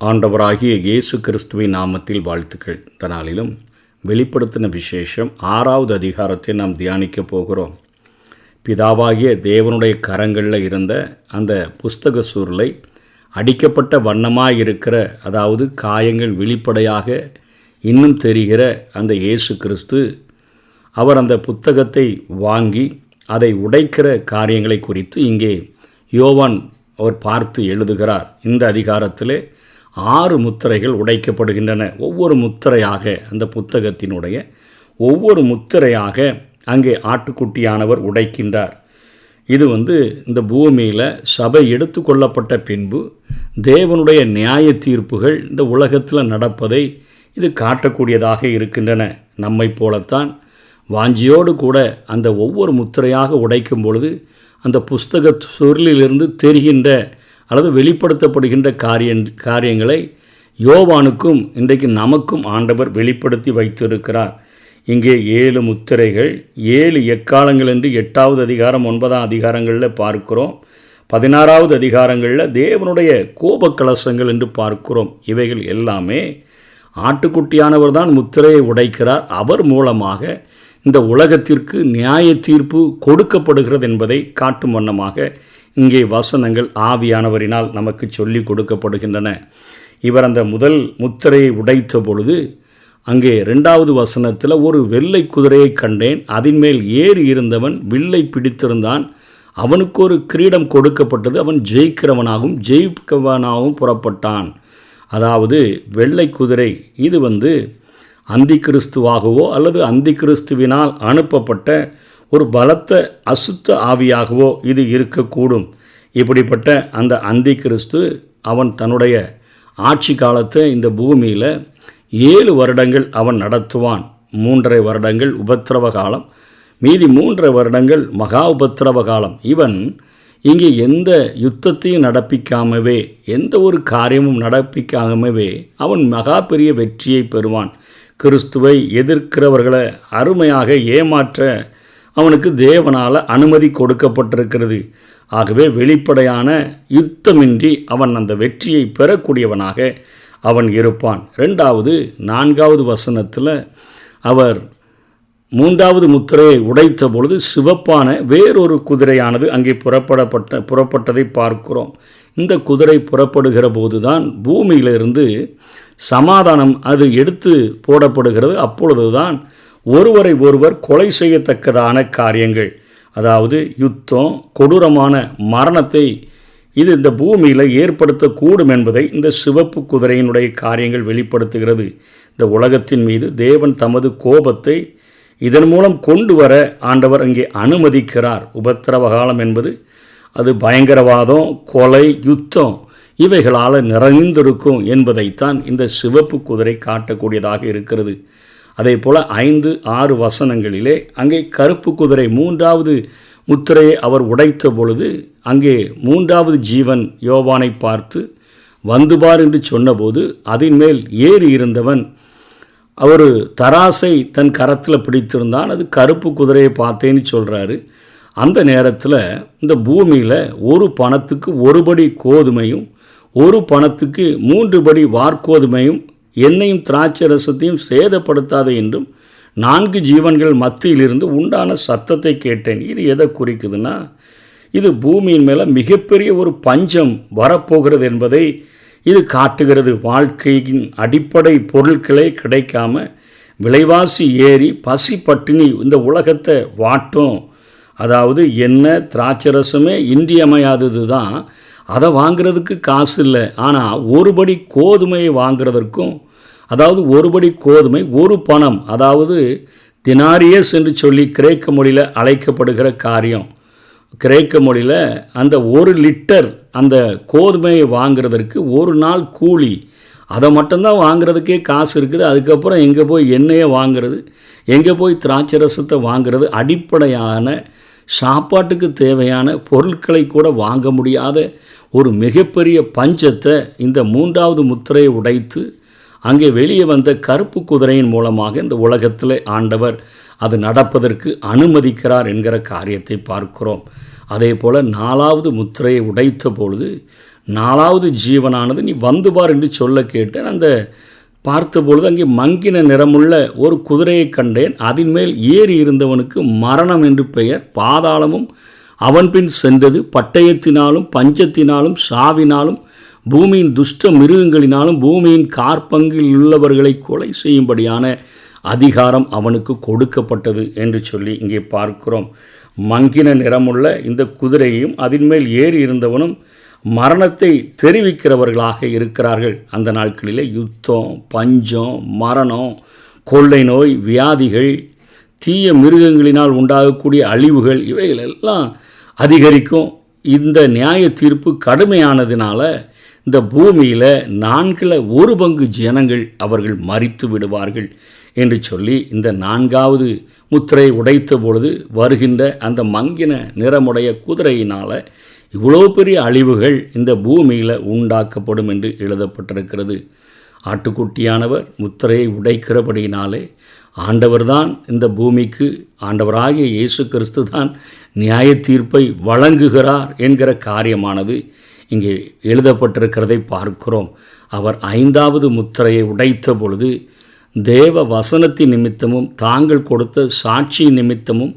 ஆண்டவராகிய இயேசு கிறிஸ்துவின் நாமத்தில் வாழ்த்துக்கள். இந்த நாளிலும் வெளிப்படுத்தின விசேஷம் ஆறாவது அதிகாரத்தை நாம் தியானிக்க போகிறோம். பிதாவாகிய தேவனுடைய கரங்களில் இருந்த அந்த புஸ்தக சூருளை அடிக்கப்பட்ட வண்ணமாக இருக்கிற அதாவது காயங்கள் வெளிப்படையாக இன்னும் தெரிகிற அந்த இயேசு கிறிஸ்து அவர் அந்த புத்தகத்தை வாங்கி அதை உடைக்கிற காரியங்களை குறித்து இங்கே யோவான் அவர் பார்த்து எழுதுகிறார். இந்த அதிகாரத்திலே ஆறு முத்திரைகள் உடைக்கப்படுகின்றன. ஒவ்வொரு முத்திரையாக அந்த புத்தகத்தினுடைய ஒவ்வொரு முத்திரையாக அங்கே ஆட்டுக்குட்டியானவர் உடைக்கின்றார். இது வந்து இந்த பூமியில் சபை எடுத்துக்கொள்ளப்பட்ட பின்பு தேவனுடைய நியாய தீர்ப்புகள் இந்த உலகத்தில் நடப்பதை இது காட்டக்கூடியதாக இருக்கின்றன. நம்மை போலத்தான் வாஞ்சியோடு கூட அந்த ஒவ்வொரு முத்திரையாக உடைக்கும் பொழுது அந்த புஸ்தக சுருளிலிருந்து தெரிகின்ற அல்லது வெளிப்படுத்தப்படுகின்ற காரிய காரியங்களை யோவானுக்கும் இன்றைக்கு நமக்கும் ஆண்டவர் வெளிப்படுத்தி வைத்திருக்கிறார். இங்கே ஏழு முத்திரைகள் ஏழு எக்காலங்கள் என்று எட்டாவது அதிகாரம் ஒன்பதாம் அதிகாரங்களில் பார்க்கிறோம். பதினாறாவது அதிகாரங்களில் தேவனுடைய கோப கலசங்கள் என்று பார்க்கிறோம். இவைகள் எல்லாமே ஆட்டுக்குட்டியானவர் தான் முத்திரையை உடைக்கிறார். அவர் மூலமாக இந்த உலகத்திற்கு நியாய தீர்ப்பு கொடுக்கப்படுகிறது என்பதை காட்டும் வண்ணமாக இங்கே வசனங்கள் ஆவியானவரினால் நமக்கு சொல்லி கொடுக்கப்படுகின்றன. இவர் அந்த முதல் முத்திரையை உடைத்த பொழுது அங்கே ரெண்டாவது வசனத்தில் ஒரு வெள்ளை குதிரையை கண்டேன். அதன் மேல் ஏறி இருந்தவன் வில்லை பிடித்திருந்தான். அவனுக்கு ஒரு கிரீடம் கொடுக்கப்பட்டது. அவன் ஜெயிக்கிறவனாகவும் ஜெயிக்கவனாகவும் புறப்பட்டான். அதாவது வெள்ளை குதிரை இது வந்து அந்தி கிறிஸ்துவாகவோ அல்லது அந்தி கிறிஸ்துவினால் அனுப்பப்பட்ட ஒரு பலத்த அசுத்த ஆவியாகவோ இது இருக்கக்கூடும். இப்படிப்பட்ட அந்த அந்தி கிறிஸ்து அவன் தன்னுடைய ஆட்சி காலத்தை இந்த பூமியில் ஏழு வருடங்கள் அவன் நடத்துவான். மூன்றரை வருடங்கள் உபத்திரவ காலம் மீதி மூன்றரை வருடங்கள் மகா உபத்திரவ காலம். இவன் இங்கே எந்த யுத்தத்தையும் நடப்பிக்காமவே எந்த ஒரு காரியமும் நடப்பிக்காமவே அவன் மகா பெரிய வெற்றியை பெறுவான். கிறிஸ்துவை எதிர்க்கிறவர்களை அருமையாக ஏமாற்ற அவனுக்கு தேவனால் அனுமதி கொடுக்கப்பட்டிருக்கிறது. ஆகவே வெளிப்படையான யுத்தமின்றி அவன் அந்த வெற்றியை பெறக்கூடியவனாக அவன் இருப்பான். ரெண்டாவது நான்காவது வசனத்தில் அவர் மூன்றாவது முத்திரையை உடைத்த பொழுது சிவப்பான வேறொரு குதிரையானது அங்கே புறப்படப்பட்ட புறப்பட்டதை பார்க்கிறோம். இந்த குதிரை புறப்படுகிற போதுதான் பூமியிலிருந்து சமாதானம் அது எடுத்து போடப்படுகிறது. அப்பொழுதுதான் ஒருவரை ஒருவர் கொலை செய்யத்தக்கதான காரியங்கள். அதாவது யுத்தம் கொடூரமான மரணத்தை இது இந்த பூமியில் ஏற்படுத்தக்கூடும் என்பதை இந்த சிவப்பு குதிரையினுடைய காரியங்கள் வெளிப்படுத்துகிறது. இந்த உலகத்தின் மீது தேவன் தமது கோபத்தை இதன் மூலம் கொண்டு வர ஆண்டவர் அங்கே அனுமதிக்கிறார். உபத்திரவ காலம் என்பது அது பயங்கரவாதம் கொலை யுத்தம் இவைகளால் நிறைந்திருக்கும் என்பதைத்தான் இந்த சிவப்பு குதிரை காட்டக்கூடியதாக இருக்கிறது. அதே போல் ஐந்து ஆறு வசனங்களிலே அங்கே கருப்பு குதிரை மூன்றாவது முத்திரையை அவர் உடைத்த பொழுது அங்கே மூன்றாவது ஜீவன் யோவானை பார்த்து வந்து பார் என்று சொன்னபோது அதன் மேல் ஏறி இருந்தவன் அவர் தராசை தன் கரத்தில் பிடித்திருந்தான். அது கருப்பு குதிரையை பார்த்தேன்னு சொல்கிறாரு அந்த நேரத்தில் இந்த பூமியில் ஒரு பணத்துக்கு ஒரு படி கோதுமையும் ஒரு பணத்துக்கு மூன்று படி வார்கோதுமையும் என்னையும் திராட்சை ரசத்தையும் சேதப்படுத்தாத என்றும் நான்கு ஜீவன்கள் மத்தியிலிருந்து உண்டான சத்தத்தை கேட்டேன். இது எதை குறிக்குதுன்னா இது பூமியின் மேலே மிகப்பெரிய ஒரு பஞ்சம் வரப்போகிறது என்பதை இது காட்டுகிறது. வாழ்க்கையின் அடிப்படை பொருட்களே கிடைக்காம விலைவாசி ஏறி பசி பட்டினி இந்த உலகத்தை வாட்டும். அதாவது என்ன திராட்சரசமே இன்றியமையாதது தான் அதை வாங்கிறதுக்கு காசு இல்லை. ஆனால் ஒருபடி கோதுமையை வாங்கிறதற்கும் அதாவது ஒருபடி கோதுமை ஒரு பணம் அதாவது தினாரியஸ் என்று சொல்லி கிரேக்க மொழியில் அழைக்கப்படுகிற காரியம். கிரேக்க மொழியில் அந்த ஒரு லிட்டர் அந்த கோதுமையை வாங்கிறதற்கு ஒரு நாள் கூலி. அதை மட்டும்தான் வாங்குறதுக்கே காசு இருக்குது. அதுக்கப்புறம் எங்கே போய் எண்ணெயை வாங்கிறது? எங்கே போய் திராட்சை ரசத்தை வாங்கிறது? அடிப்படையான சாப்பாட்டுக்கு தேவையான பொருட்களை கூட வாங்க முடியாத ஒரு மிகப்பெரிய பஞ்சத்தை இந்த மூன்றாவது முத்திரையை உடைத்து அங்கே வெளியே வந்த கருப்பு குதிரையின் மூலமாக இந்த உலகத்தில் ஆண்டவர் அது நடப்பதற்கு அனுமதிக்கிறார் என்கிற காரியத்தை பார்க்கிறோம். அதே போல் நாலாவது முத்திரையை உடைத்த பொழுது நாலாவது ஜீவனானது நீ வந்து பார் என்று சொல்ல கேட்டேன். அந்த பார்த்தபொழுது அங்கே மங்கின நிறமுள்ள ஒரு குதிரையை கண்டேன். அதன் மேல் ஏறி இருந்தவனுக்கு மரணம் என்று பெயர். பாதாளமும் அவன் பின் சென்றது. பட்டயத்தினாலும் பஞ்சத்தினாலும் சாவினாலும் பூமியின் துஷ்ட மிருகங்களினாலும் பூமியின் கார்பங்கில் உள்ளவர்களை கொலை செய்யும்படியான அதிகாரம் அவனுக்கு கொடுக்கப்பட்டது என்று சொல்லி இங்கே பார்க்கிறோம். மங்கின நிறமுள்ள இந்த குதிரையும் அதன் மேல் ஏறி இருந்தவனும் மரணத்தை தெரிவிக்கிறவர்களாக இருக்கிறார்கள். அந்த நாட்களிலே யுத்தம் பஞ்சம் மரணம் கொள்ளை நோய் வியாதிகள் தீய மிருகங்களினால் உண்டாகக்கூடிய அழிவுகள் இவைகள் எல்லாம் அதிகரிக்கும். இந்த நியாய தீர்ப்பு கடுமையானதினால இந்த பூமியில் நான்கில் ஒரு பங்கு ஜனங்கள் அவர்கள் மறித்து விடுவார்கள் என்று சொல்லி இந்த நான்காவது முத்திரை உடைத்த பொழுது வருகின்ற அந்த மங்கின நிறமுடைய குதிரையினால் இவ்வளோ பெரிய அழிவுகள் இந்த பூமியில் உண்டாக்கப்படும் என்று எழுதப்பட்டிருக்கிறது. ஆட்டுக்குட்டியானவர் முத்திரையை உடைக்கிறபடியினாலே ஆண்டவர்தான் இந்த பூமிக்கு ஆண்டவராகிய இயேசு கிறிஸ்து தான் நியாய தீர்ப்பை வழங்குகிறார் என்கிற காரியமானது இங்கே எழுதப்பட்டிருக்கிறதை பார்க்கிறோம். அவர் ஐந்தாவது முத்திரையை உடைத்த பொழுது தேவ வசனத்தின் நிமித்தமும் தாங்கள் கொடுத்த சாட்சி நிமித்தமும்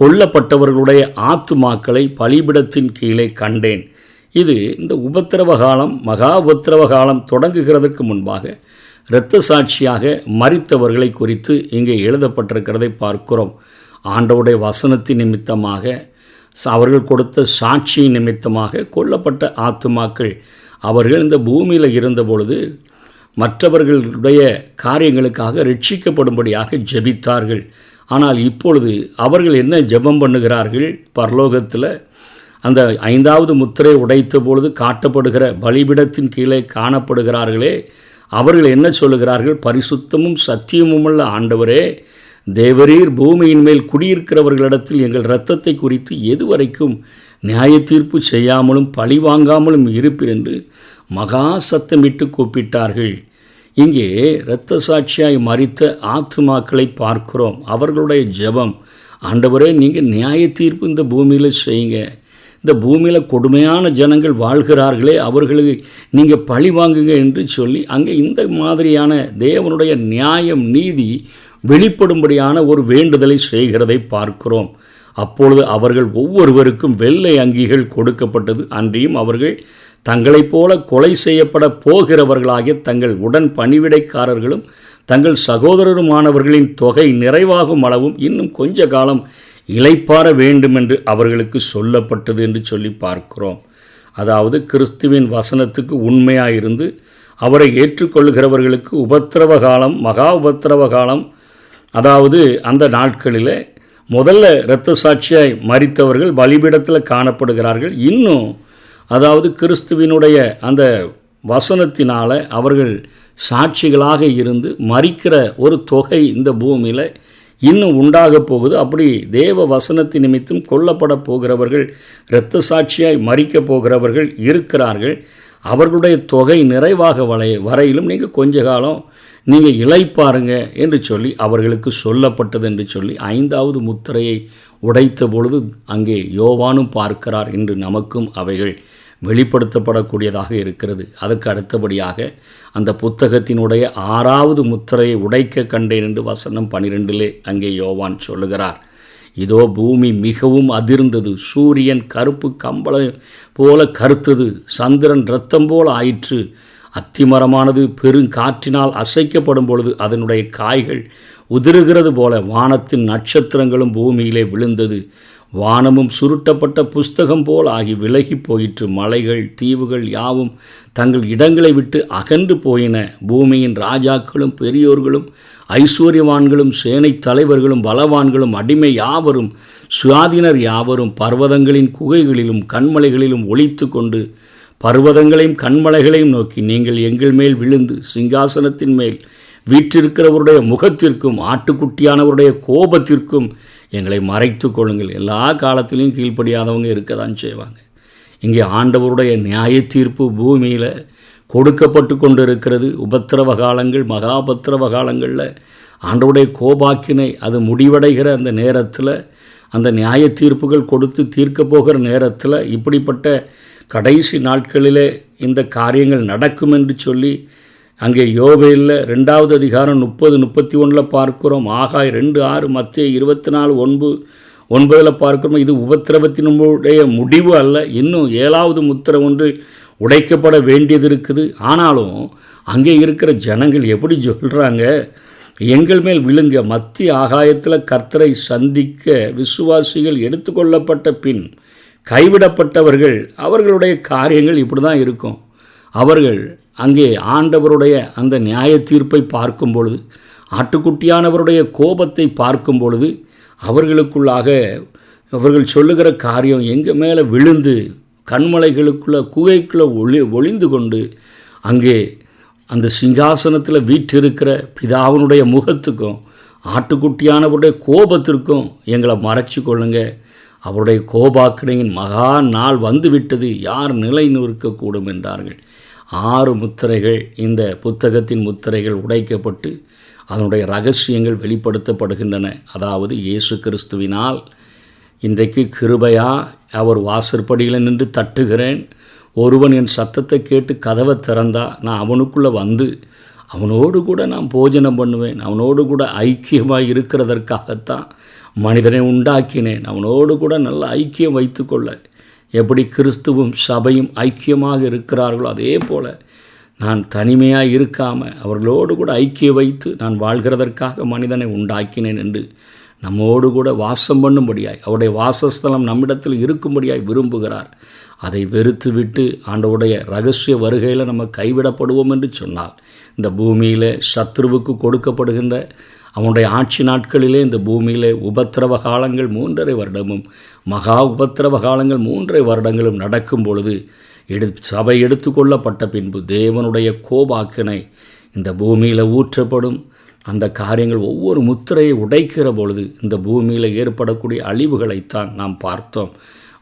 கொல்லப்பட்டவர்களுடைய ஆத்துமாக்களை பலிபிடத்தின் கீழே கண்டேன். இது இந்த உபத்திரவ காலம் மகா உபத்திரவ காலம் தொடங்குகிறதற்கு முன்பாக இரத்த சாட்சியாக மறித்தவர்களை குறித்து இங்கே எழுதப்பட்டிருக்கிறதை பார்க்கிறோம். ஆண்டவுடைய வசனத்தின் நிமித்தமாக அவர்கள் கொடுத்த சாட்சி நிமித்தமாக கொல்லப்பட்ட ஆத்துமாக்கள் அவர்கள் இந்த பூமியில் இருந்த பொழுது மற்றவர்களுடைய காரியங்களுக்காக ரட்சிக்கப்படும்படியாக ஜெபித்தார்கள். ஆனால் இப்பொழுது அவர்கள் என்ன ஜெபம் பண்ணுகிறார்கள்? பரலோகத்தில் அந்த ஐந்தாவது முத்திரை உடைத்த பொழுது காட்டப்படுகிற பலிபிடத்தின் கீழே காணப்படுகிறார்களே அவர்கள் என்ன சொல்லுகிறார்கள்? பரிசுத்தமும் சத்தியமுமுள்ள ஆண்டவரே தேவரீர் பூமியின் மேல் குடியிருக்கிறவர்களிடத்தில் எங்கள் இரத்தத்தை குறித்து எதுவரைக்கும் நியாய தீர்ப்பு செய்யாமலும் பழி வாங்காமலும் இருப்பீர் என்று மகா சத்தமிட்டு கூப்பிட்டார்கள். இங்கே இரத்த சாட்சியாய் மறித்த ஆத்துமாக்களை பார்க்கிறோம். அவர்களுடைய ஜெபம். ஆண்டவரே நீங்கள் நியாய தீர்ப்பு இந்த பூமியில் செய்யுங்க. இந்த பூமியில் கொடுமையான ஜனங்கள் வாழ்கிறார்களே அவர்களுக்கு நீங்கள் பழி வாங்குங்க என்று சொல்லி அங்கே இந்த மாதிரியான தேவனுடைய நியாயம் நீதி வெளிப்படும்படியான ஒரு வேண்டுதலை செய்கிறதை பார்க்கிறோம். அப்பொழுது அவர்கள் ஒவ்வொருவருக்கும் வெள்ளை அங்கிகள் கொடுக்கப்பட்டது. அன்றியும் அவர்கள் தங்களைப் போல கொலை செய்யப்பட போகிறவர்களாகிய தங்கள் உடன் பணிவிடைக்காரர்களும் தங்கள் சகோதரருமானவர்களின் தொகை நிறைவாகும் அளவும் இன்னும் கொஞ்ச காலம் இலைப்பார வேண்டுமென்று அவர்களுக்கு சொல்லப்பட்டது என்று சொல்லி பார்க்கிறோம். அதாவது கிறிஸ்துவின் வசனத்துக்கு உண்மையாயிருந்து அவரை ஏற்றுக்கொள்கிறவர்களுக்கு உபத்திரவ காலம் மகா உபத்திரவ காலம் அதாவது அந்த நாட்களில் முதல்ல இரத்த சாட்சியாய் மறித்தவர்கள் பலிபீடத்தில் காணப்படுகிறார்கள். இன்னும் அதாவது கிறிஸ்துவினுடைய அந்த வசனத்தினால் அவர்கள் சாட்சிகளாக இருந்து மறிக்கிற ஒரு தொகை இந்த பூமியில் இன்னும் உண்டாக போகுது. அப்படி தேவ வசனத்தை நிமித்தம் கொல்லப்பட போகிறவர்கள் இரத்த சாட்சியாய் மறிக்கப் போகிறவர்கள் இருக்கிறார்கள். அவர்களுடைய தொகை நிறைவாக வளைய வரையிலும் நீங்கள் கொஞ்ச காலம் நீங்கள் இழைப்பாருங்க என்று சொல்லி அவர்களுக்கு சொல்லப்பட்டது என்று சொல்லி ஐந்தாவது முத்திரையை உடைத்த பொழுது அங்கே யோவானும் பார்க்கிறார் என்று நமக்கும் அவைகள் வெளிப்படுத்தப்படக்கூடியதாக இருக்கிறது. அதுக்கு அடுத்தபடியாக அந்த புத்தகத்தினுடைய ஆறாவது முத்திரையை உடைக்க கண்டேன் என்று வசனம் பனிரெண்டிலே அங்கே யோவான் சொல்லுகிறார். இதோ பூமி மிகவும் அதிர்ந்தது. சூரியன் கருப்பு கம்பளம் போல கருத்தது. சந்திரன் இரத்தம் போல ஆயிற்று. அத்திமரமானது பெருங்காற்றினால் அசைக்கப்படும் பொழுது அதனுடைய காய்கள் உதிருகிறது போல வானத்தின் நட்சத்திரங்களும் பூமியிலே விழுந்தது. வானமும் சுருட்டப்பட்ட புஸ்தகம் போல் ஆகி விலகி போயிற்று. மலைகள் தீவுகள் யாவும் தங்கள் இடங்களை விட்டு அகன்று போயின. பூமியின் ராஜாக்களும் பெரியோர்களும் ஐஸ்வர்யவான்களும் சேனை தலைவர்களும் பலவான்களும் அடிமை யாவரும் சுயாதீனர் யாவரும் பர்வதங்களின் குகைகளிலும் கண்மலைகளிலும் ஒழித்து கொண்டு பர்வதங்களையும் கண்மலைகளையும் நோக்கி நீங்கள் எங்கள் மேல் விழுந்து சிங்காசனத்தின் மேல் வீற்றிருக்கிறவருடைய முகத்திற்கும் ஆட்டுக்குட்டியானவருடைய கோபத்திற்கும் எங்களை மறைத்து கொள்ளுங்கள். எல்லா காலத்திலையும் கீழ்ப்படியாதவங்க இருக்க தான் செய்வாங்க. இங்கே ஆண்டவருடைய நியாய தீர்ப்பு பூமியில் கொடுக்கப்பட்டு கொண்டு இருக்கிறது உபத்திரவ காலங்கள் மகாபத்திரவ காலங்களில் ஆண்டவுடைய கோபாக்கினை அது முடிவடைகிற அந்த நேரத்தில் அந்த நியாய தீர்ப்புகள் கொடுத்து தீர்க்க போகிற நேரத்தில் இப்படிப்பட்ட கடைசி நாட்களிலே இந்த காரியங்கள் நடக்கும் என்று சொல்லி அங்கே யோபையில் ரெண்டாவது அதிகாரம் முப்பது முப்பத்தி ஒன்றில் பார்க்கிறோம். ஆகாய் ரெண்டு ஆறு மத்திய இருபத்தி நாலு ஒன்பது ஒன்பதில் பார்க்கிறோம். இது உபத்திரவத்தினுடைய முடிவு அல்ல. இன்னும் ஏழாவது முத்திரை ஒன்று உடைக்கப்பட வேண்டியது இருக்குது. ஆனாலும் அங்கே இருக்கிற ஜனங்கள் எப்படி சொல்கிறாங்க எங்கள் மேல் விழுங்க. மத்திய ஆகாயத்தில் கர்த்தரை சந்திக்க விசுவாசிகள் எடுத்துக்கொள்ளப்பட்ட பின் கைவிடப்பட்டவர்கள் அவர்களுடைய காரியங்கள் இப்படி தான் இருக்கும். அவர்கள் அங்கே ஆண்டவருடைய அந்த நியாய தீர்ப்பை பார்க்கும் பொழுது ஆட்டுக்குட்டியானவருடைய கோபத்தை பார்க்கும் பொழுது அவர்களுக்குள்ளாக அவர்கள் சொல்லுகிற காரியம் எங்கள் மேலே விழுந்து கண்மலைகளுக்குள்ளே குகைக்குள்ளே ஒளி ஒளிந்து கொண்டு அங்கே அந்த சிங்காசனத்தில் வீற்றிருக்கிற பிதாவினுடைய முகத்துக்கும் ஆட்டுக்குட்டியானவருடைய கோபத்திற்கும் எங்களை மறைச்சி கொள்ளுங்க. அவருடைய கோபாக்கினையின் மகா நாள் வந்துவிட்டது யார் நிலை நிற்கக்கூடும் என்றார்கள். ஆறு முத்திரைகள் இந்த புத்தகத்தின் முத்திரைகள் உடைக்கப்பட்டு அதனுடைய ரகசியங்கள் வெளிப்படுத்தப்படுகின்றன. அதாவது இயேசு கிறிஸ்துவினால் இன்றைக்கு கிருபையா அவர் வாசற்படியில் நின்று தட்டுகிறேன். ஒருவன் என் சத்தத்தை கேட்டு கதவை திறந்தா நான் அவனுக்குள்ளே வந்து அவனோடு கூட நான் போஜனம் பண்ணுவேன். அவனோடு கூட ஐக்கியமாக இருக்கிறதற்காகத்தான் மனிதனை உண்டாக்கினேன். அவனோடு கூட நல்ல ஐக்கியம் வைத்துக்கொள்ள எப்படி கிறிஸ்துவும் சபையும் ஐக்கியமாக இருக்கிறார்களோ அதே போல் நான் தனிமையாக இருக்காமல் அவர்களோடு கூட ஐக்கிய வைத்து நான் வாழ்கிறதற்காக மனிதனை உண்டாக்கினேன் என்று நம்மோடு கூட வாசம் பண்ணும்படியாய் அவருடைய வாசஸ்தலம் நம்மிடத்தில் இருக்கும்படியாய் விரும்புகிறார். அதை வெறுத்து விட்டு ஆண்டவுடைய ரகசிய வருகையில் நம்ம கைவிடப்படுவோம் என்று சொன்னால் இந்த பூமியில் சத்ருவுக்கு கொடுக்கப்படுகின்ற அவனுடைய ஆட்சி நாட்களிலே இந்த பூமியிலே உபத்திரவ காலங்கள் மூன்றரை வருடமும் மகா உபத்திரவ காலங்கள் மூன்றரை வருடங்களும் நடக்கும் பொழுது எடு சபை எடுத்துக்கொள்ளப்பட்ட பின்பு தேவனுடைய கோபாக்கினை இந்த பூமியில் ஊற்றப்படும். அந்த காரியங்கள் ஒவ்வொரு முத்திரையை உடைக்கிற பொழுது இந்த பூமியில் ஏற்படக்கூடிய அழிவுகளைத்தான் நாம் பார்த்தோம்.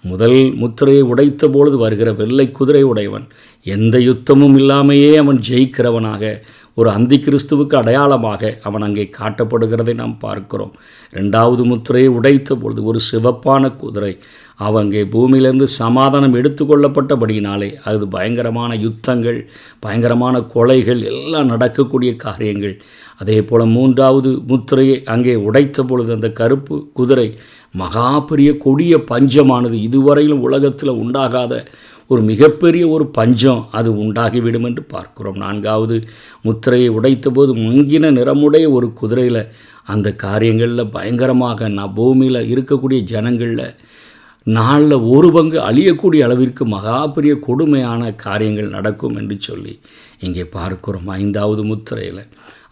முதல் முத்திரையை உடைத்த பொழுது வருகிற வெள்ளை குதிரை உடையவன் எந்த யுத்தமும் இல்லாமையே அவன் ஜெயிக்கிறவனாக ஒரு அந்தி கிறிஸ்துவுக்கு அடையாளமாக அவன் அங்கே காட்டப்படுகிறதை நாம் பார்க்கிறோம். ரெண்டாவது முத்திரையை உடைத்த பொழுது ஒரு சிவப்பான குதிரை. அவங்க பூமியிலிருந்து சமாதானம் எடுத்துக்கொள்ளப்பட்டபடியினாலே அது பயங்கரமான யுத்தங்கள் பயங்கரமான கொலைகள் எல்லாம் நடக்கக்கூடிய காரியங்கள். அதே போல் மூன்றாவது முத்திரையை அங்கே உடைத்த பொழுது அந்த கருப்பு குதிரை மகா பெரிய கொடிய பஞ்சமானது. இதுவரையிலும் உலகத்தில் உண்டாகாத ஒரு மிகப்பெரிய ஒரு பஞ்சம் அது உண்டாகிவிடும் என்று பார்க்கிறோம். நான்காவது முத்திரையை உடைத்தபோது மங்கின நிறமுடைய ஒரு குதிரையில் அந்த காரியங்களில் பயங்கரமாக நான் பூமியில் இருக்கக்கூடிய ஜனங்களில் நாளில் ஒரு பங்கு அழியக்கூடிய அளவிற்கு மகா பெரிய கொடுமையான காரியங்கள் நடக்கும் என்று சொல்லி இங்கே பார்க்கிறோம். ஐந்தாவது முத்திரையில்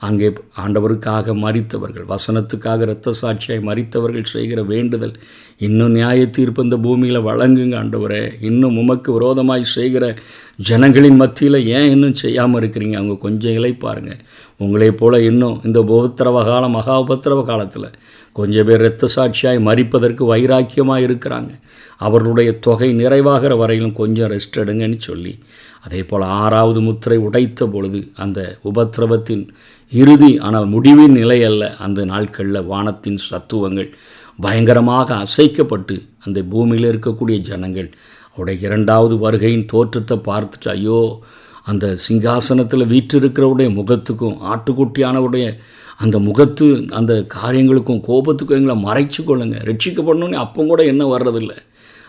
அங்கே ஆண்டவருக்காக மறித்தவர்கள் வசனத்துக்காக இரத்த சாட்சியாய் மறித்தவர்கள் செய்கிற வேண்டுதல் இன்னும் நியாய தீர்ப்பு இந்த பூமியில் வழங்குங்க ஆண்டவரே. இன்னும் உமக்கு விரோதமாய் செய்கிற ஜனங்களின் மத்தியில் ஏன் இன்னும் செய்யாமல் இருக்கிறீங்க? அவங்க கொஞ்சம் இழைப்பாருங்க உங்களைப் போல் இன்னும் இந்த உபத்திரவ காலம் மகா உபத்திரவ காலத்தில் கொஞ்சம் பேர் இரத்த சாட்சியாய் மறிப்பதற்கு வைராக்கியமாக இருக்கிறாங்க. அவர்களுடைய தொகை நிறைவாகிற வரையிலும் கொஞ்சம் ரெஸ்ட் எடுங்கன்னு சொல்லி அதே போல் ஆறாவது முத்திரை உடைத்த பொழுது அந்த உபத்திரவத்தின் இறுதி ஆனால் முடிவின் நிலை அல்ல அந்த நாட்களில் வானத்தின் சத்துவங்கள் பயங்கரமாக அசைக்கப்பட்டு அந்த பூமியில் இருக்கக்கூடிய ஜனங்கள் அவருடைய இரண்டாவது வருகையின் தோற்றத்தை பார்த்துட்டு ஐயோ அந்த சிங்காசனத்தில் வீற்றிருக்கிறவுடைய முகத்துக்கும் ஆட்டுக்குட்டியானவுடைய அந்த முகத்து அந்த காரியங்களுக்கும் கோபத்துக்கும் எங்களை மறைச்சு கொள்ளுங்கள் ரட்சிக்கப்படணும்னு அப்போ கூட என்ன வர்றதில்லை.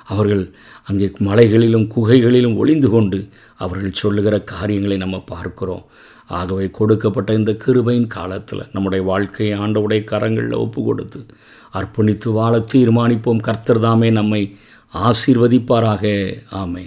அவர்கள் அங்கே மலைகளிலும் குகைகளிலும் ஒளிந்து கொண்டு அவர்கள் சொல்லுகிற காரியங்களை நம்ம பார்க்கிறோம். ஆகவே கொடுக்கப்பட்ட இந்த கிருபையின் காலத்தில் நம்முடைய வாழ்க்கையை ஆண்டவுடைய கரங்களில் ஒப்பு கொடுத்து அர்ப்பணித்து வாழ தீர்மானிப்போம். கர்த்தர் தாமே நம்மை ஆசீர்வதிப்பாராக. ஆமை